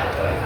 ายเลย